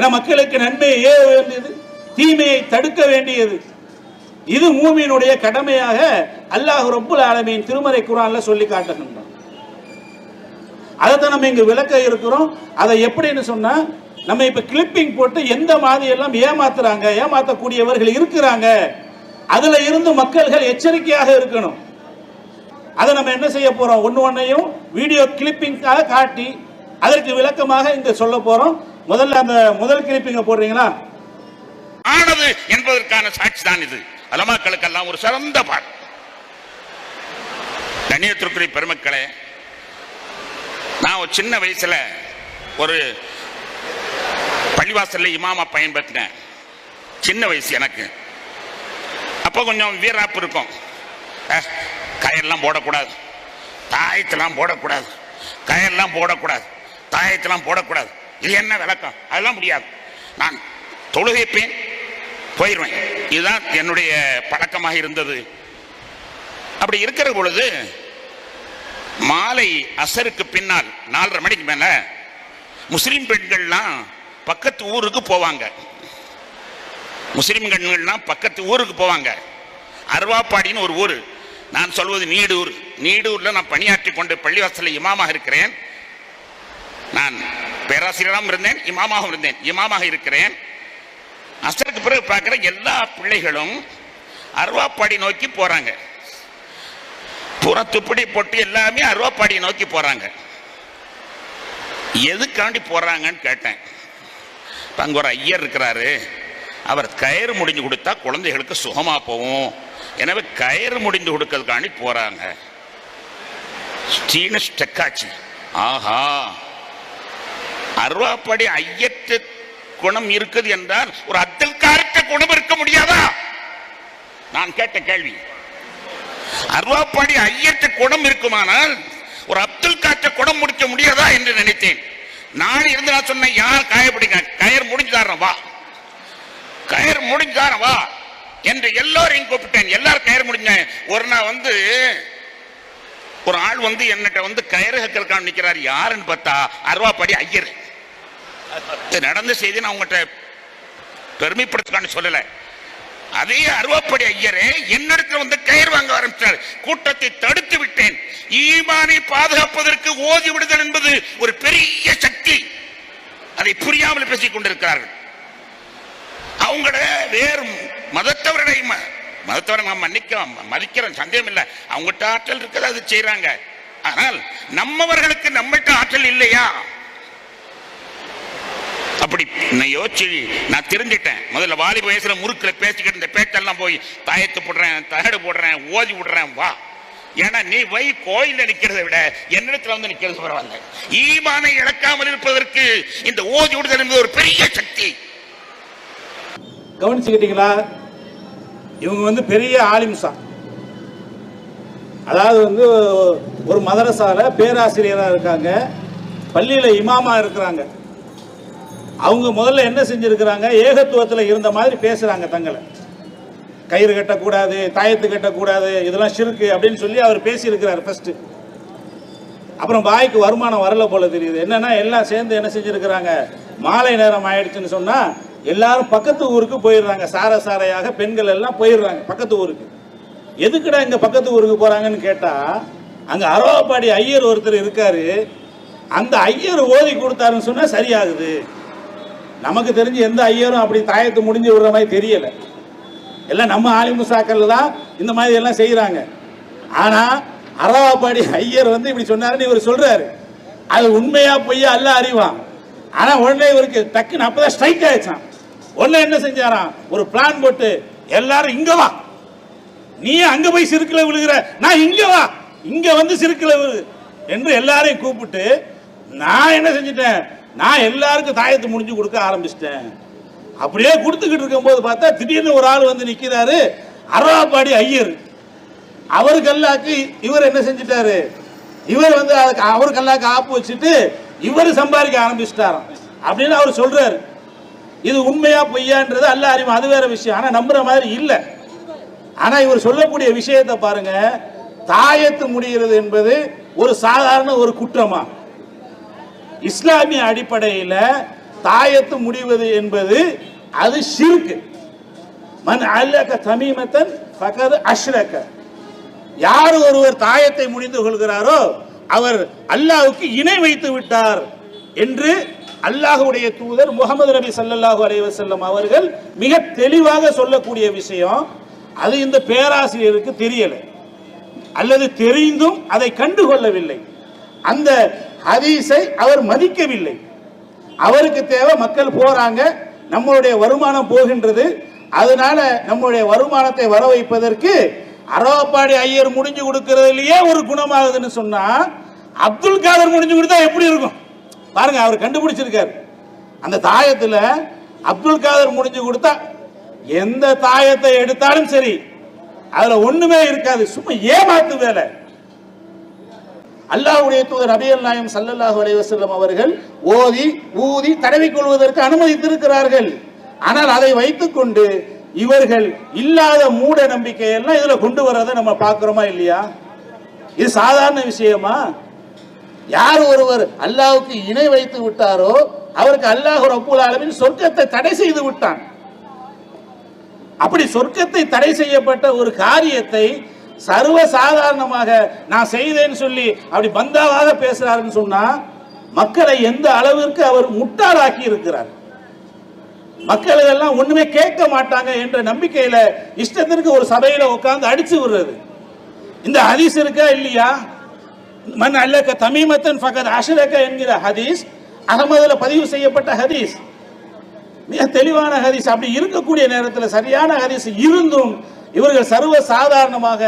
ஏன்னா மக்களுக்கு நன்மையை ஏவ வேண்டியது தீமையை தடுக்க வேண்டியது. இது மூமியினுடைய கடமையாக அல்லாஹ் ரப்புல் ஆலமியின் திருமறை குரான்ல சொல்லி காட்டுகின்றான். அதைத்தான் நம்ம இங்கே விளக்க இருக்கிறோம். அதை எப்படின்னு சொன்னா நம்ம இப்ப கிளிப்பிங் போட்டு எந்த மாதிரி எல்லாம் ஏமாத்துறாங்க ஏமாத்தக்கூடியவர்கள் இருக்கிறாங்க அதுல இருந்து மக்கள்கள் எச்சரிக்கையாக இருக்கணும். அதை நம்ம என்ன செய்ய போறோம்? ஒன்று ஒன்றையும் வீடியோ கிளிப்பிங்காக காட்டி அதற்கு விளக்கமாக இங்க சொல்ல போறோம். முதல்ல அந்த முதல் கிளிப்பிங்க போடுறீங்களா? ஆனது என்பதற்கான சாட்சி தான் இது. அலமாக்களுக்கெல்லாம் ஒரு சிறந்த பாடம் கண்ணியத்திற்குரிய பெருமக்களே நான் ஒரு சின்ன வயசுல ஒரு பள்ளிவாசல்ல இமாமா பயன்படுத்தினேன். சின்ன வயசு எனக்கு. அப்போ கொஞ்சம் வீராப்பு இருக்கும். கயர்லாம் போடக்கூடாது. தாயத்தெல்லாம் போடக்கூடாது. கயர்லாம் போடக்கூடாது. தாயத்தெல்லாம் போடக்கூடாது. இது என்ன விளக்கம்? அதெல்லாம் முடியாது. நான் தொழுகைப்பேன் போயிடுவேன் இதுதான் என்னுடைய பழக்கமாக இருந்தது. அப்படி இருக்கிற பொழுது மாலை அசருக்கு பின்னால் நாலரை மணிக்கு மேல முஸ்லிம் பெண்கள்லாம் பக்கத்து ஊருக்கு போவாங்க. முஸ்லிம் பெண்கள்லாம் பக்கத்து ஊருக்கு போவாங்க. அருவாப்பாடின்னு ஒரு ஊர். நான் சொல்வது நீடூர். நீடூரில் நான் பணியாற்றி கொண்டு பள்ளிவாசலில் இமாமாக இருக்கிறேன். நான் பேராசிரியராகவும் இருந்தேன் இமாமாகவும் இருந்தேன் இமாமாக இருக்கிறேன். அசருக்கு பிறகு பார்க்குற எல்லா பிள்ளைகளும் அருவாப்பாடி நோக்கி போகிறாங்க புறத்துப்பிடி போட்டு எல்லாமே அருவாப்பாடி நோக்கி போகிறாங்க எதுக்காண்டி போகிறாங்கன்னு கேட்டேன். இப்ப அங்க ஒரு ஐயர் இருக்கிறாரு. அவர் கயிறு முடிஞ்சு கொடுத்தா குழந்தைகளுக்கு சுகமாக போகும். எனவே கயிறு முடிந்து கொடுக்கறதுக்காண்டி போகிறாங்க ஸ்டீனஸ் டெக்காச்சி. ஆஹா. அருவாப்படி ஐயத்து குணம் இருக்குது என்றால் ஒரு அத்தல்காரத்த குணம் இருக்க முடியாதா? நான் கேட்ட கேள்வி. அருவாப்படி ஐயத்து குணம் இருக்குமானால் ஒரு அப்துல் காற்ற குணம் முடிக்க முடியாதா என்று நினைத்தேன். நான் இருந்து நான் சொன்னேன் யார் காயப்பிடிங்க கயர் முடிஞ்சுதாரன் வா. கயர் முடிஞ்சுதாரன் வா. என்று எல்லோரையும் கூப்பிட்டேன். எல்லாரும் கயர் முடிஞ்ச ஒரு நாள் வந்து ஒரு ஆள் வந்து என்னட்ட வந்து கயிறு கக்கிறக்கான நிக்கிறார். யாருன்னு பார்த்தா அருவாப்படி ஐயர். நடந்த செய்தி நான் உங்கள்கிட்ட பெருமைப்படுத்துக்கான்னு சொல்லலை. அதே அருவாப்படி ஐயரே என்னிடத்தில் வந்து கயிறு வாங்க ஆரம்பித்தார் கூட்டத்தை தடுத்து விட்டேன். ஈமானை பாதுகாப்பதற்கு ஓதி விடுதல் என்பது ஒரு பெரிய சக்தி. அதை புரியாமல் பேசிக் கொண்டிருக்கிறார்கள். அவங்கள வேறு மதத்தவர்களை மதத்தவரை நாம் மன்னிக்கிறோம் மதிக்கிறோம் சந்தேகம் இல்லை அவங்ககிட்ட ஆற்றல் இருக்கிறது அது செய்யறாங்க ஆனால் நம்மவர்களுக்கு நம்மகிட்ட ஆற்றல் இல்லையா? அப்படி நான் யோசிச்சு நான் தெரிஞ்சிட்டேன் முதல்ல வாலிப வயசுல முறுக்கில் பேசிக்கிட்டு இந்த பேச்செல்லாம் போய் தாயத்து போடுறேன் தகடு போடுறேன் ஓதி விடுறேன் வா. ஏன்னா நீ வை கோயில நிக்கிறதை விட என்னிடத்துல வந்து நிக்கிறது பரவாயில்ல. ஈமானை இழக்காமல் இருப்பதற்கு இந்த ஓதி விடுதல் என்பது ஒரு பெரிய சக்தி. கவனிச்சுக்கிட்டீங்களா? இவங்க வந்து பெரிய ஆலிம்சா. அதாவது வந்து ஒரு மதரசால பேராசிரியராக இருக்காங்க. பள்ளியில் இமாமா இருக்கிறாங்க. அவங்க முதல்ல என்ன செஞ்சுருக்கிறாங்க? ஏகத்துவத்தில் இருந்த மாதிரி பேசுகிறாங்க தங்களை. கயிறு கட்டக்கூடாது தாயத்து கட்டக்கூடாது இதெல்லாம் சிறுக்கு அப்படின்னு சொல்லி அவர் பேசியிருக்கிறார் ஃபஸ்ட்டு அப்புறம் பாய்க்கு வருமானம் வரல போல தெரியுது. என்னன்னா எல்லாம் சேர்ந்து என்ன செஞ்சுருக்கிறாங்க? மாலை நேரம் ஆயிடுச்சுன்னு சொன்னால் எல்லாரும் பக்கத்து ஊருக்கு போயிடுறாங்க. சார சாரையாக பெண்கள் எல்லாம் போயிடுறாங்க பக்கத்து ஊருக்கு. எதுக்குடா இங்கே பக்கத்து ஊருக்கு போகிறாங்கன்னு கேட்டால் அங்கே அரவாப்பாடி ஐயர் ஒருத்தர் இருக்காரு. அந்த ஐயர் ஓதி கொடுத்தாருன்னு சொன்னால் சரியாகுது. நமக்கு தெரிஞ்சு எந்த ஐயரும் அப்படி தாயத்து முடிஞ்சு விடுற மாதிரி தெரியல. எல்லாம் நம்ம ஆலிமுசாக்கள் தான் இந்த மாதிரி எல்லாம் செய்யறாங்க ஆனா அரவாப்பாடி ஐயர் வந்து இப்படி சொன்னாருன்னு இவர் சொல்றாரு. அது உண்மையா பொய்யா அல்ல அறிவான். ஆனா உடனே இவருக்கு டக்குன்னு அப்பதான் ஸ்ட்ரைக் ஆயிடுச்சான் உடனே என்ன செஞ்சாராம்? ஒரு பிளான் போட்டு எல்லாரும் இங்க வா. நீ அங்க போய் சிறுக்கில விழுகிற. நான் இங்க வா. இங்க வந்து சிறுக்கில விழு. என்று எல்லாரையும் கூப்பிட்டு நான் என்ன செஞ்சிட்டேன்? நான் எல்லாருக்கும் தாயத்து முடிஞ்சு கொடுக்க ஆரம்பிச்சிட்டேன். அப்படியே கொடுத்துக்கிட்டு இருக்கும்போது பார்த்தா திடீர்னு ஒரு ஆள் வந்து நிற்கிறாரு அரவாப்பாடி ஐயர். அவர் கல்லாக்கு இவர் என்ன செஞ்சிட்டாரு? இவர் வந்து அதுக்கு அவர் கல்லாக்கு ஆப்பு வச்சுட்டு இவர் சம்பாதிக்க ஆரம்பிச்சிட்டாராம். அப்படின்னு அவர் சொல்றாரு. இது உண்மையா பொய்யான்றது அல்ல அறிவு. அது வேற விஷயம். ஆனா நம்புற மாதிரி இல்லை. ஆனா இவர் சொல்லக்கூடிய விஷயத்தை பாருங்க. தாயத்து முடிகிறது என்பது ஒரு சாதாரண ஒரு குற்றமா? இஸ்லாமிய அடிப்படையில் தாயத்து முடிவது என்பது அது ஷிர்க் மன் அல்லக தமீமத்தன் ஃபகது அஷ்ரக. யார் ஒருவர் தாயத்தை முடிந்து கொள்கிறாரோ அவர் அல்லாஹுக்கு இணை வைத்து விட்டார் என்று அல்லாஹ்வுடைய தூதர் முகமது நபி சல்லாஹூ அலைஹி வஸல்லம் அவர்கள் மிக தெளிவாக சொல்லக்கூடிய விஷயம். அது இந்த பேராசிரியருக்கு தெரியல. அல்லது தெரிந்தும் அதை கண்டுகொள்ளவில்லை. அந்த ஹதீஸை அவர் மதிக்கவில்லை. அவருக்கு தேவை மக்கள் போறாங்க நம்மளுடைய வருமானம் போகின்றது. அதனால நம்மளுடைய வருமானத்தை வர வைப்பதற்கு அரவப்பாடி ஐயர் முடிஞ்சு கொடுக்கறதுலயே ஒரு குணமாகுதுன்னு சொன்னா அப்துல் காதர் முடிஞ்சு கொடுத்தா எப்படி இருக்கும்? பாருங்க அவர் கண்டுபிடிச்சிருக்காரு. அந்த தாயத்துல அப்துல் காதர் முடிஞ்சு கொடுத்தா எந்த தாயத்தை எடுத்தாலும் சரி அதுல ஒண்ணுமே இருக்காது. சும்மா ஏமாத்து வேலை. அல்லாஹுடைய தூதர் அபியல் நாயம் சல்லல்லாஹு அலைவசல்லம் அவர்கள் ஓதி ஊதி தடவி கொள்வதற்கு அனுமதித்திருக்கிறார்கள். ஆனால் அதை வைத்துக்கொண்டு இவர்கள் இல்லாத மூட நம்பிக்கையெல்லாம் இதுல கொண்டு வர்றதை நம்ம பார்க்கிறோமா இல்லையா? இது சாதாரண விஷயமா? யார் ஒருவர் அல்லாவுக்கு இணை வைத்து விட்டாரோ அவருக்கு அல்லாஹ் ரப்பூல் ஆலமின் சொர்க்கத்தை தடை செய்து விட்டான். அப்படி சொர்க்கத்தை தடை செய்யப்பட்ட ஒரு காரியத்தை சர்வ சாதாரணமாக நான் செய்தேன்னு சொல்லி அப்படி பந்தாவாக பேசுறாருன்னு சொன்னா மக்களை எந்த அளவிற்கு அவர் முட்டாளாக்கி இருக்கிறார்? மக்கள் இதெல்லாம் ஒண்ணுமே கேட்க மாட்டாங்க என்ற நம்பிக்கையில இஷ்டத்திற்கு ஒரு சபையில உட்கார்ந்து அடிச்சு விடுறது. இந்த ஹதீஸ் இருக்கா இல்லையா? மண் அல்லக்க தமிமத்தன் ஃபகத் அஷரக என்கிற ஹதீஸ் அகமதுல பதிவு செய்யப்பட்ட ஹதீஸ். மிக தெளிவான ஹதீஸ். அப்படி இருக்கக்கூடிய நேரத்தில் சரியான ஹதீஸ் இருந்தும் இவர்கள் சர்வ சாதாரணமாக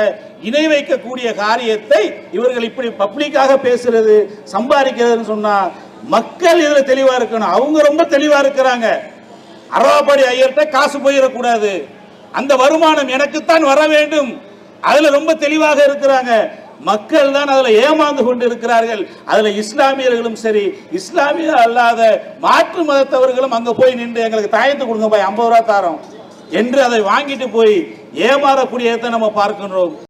இணை வைக்கக்கூடிய காரியத்தை இவர்கள் இப்படி பப்ளிக்காக பேசுறது சம்பாதிக்கிறதுன்னு சொன்னா மக்கள் இதுல தெளிவா இருக்கணும். அவங்க ரொம்ப தெளிவா இருக்கிறாங்க. அறவாப்படி ஐயர்கிட்ட காசு போயிடக்கூடாது. அந்த வருமானம் எனக்குத்தான் வர வேண்டும். அதுல ரொம்ப தெளிவாக இருக்கிறாங்க. மக்கள் தான் அதில் ஏமாந்து கொண்டு இருக்கிறார்கள் அதில் இஸ்லாமியர்களும் சரி இஸ்லாமிய அல்லாத மாற்று மதத்தவர்களும் அங்கே போய் நின்று எங்களுக்கு தாயத்து கொடுங்க போய் ஐம்பது ரூபா தாரோம். என்று அதை வாங்கிட்டு போய் ஏமாறக்கூடியதை நம்ம பார்க்கின்றோம்.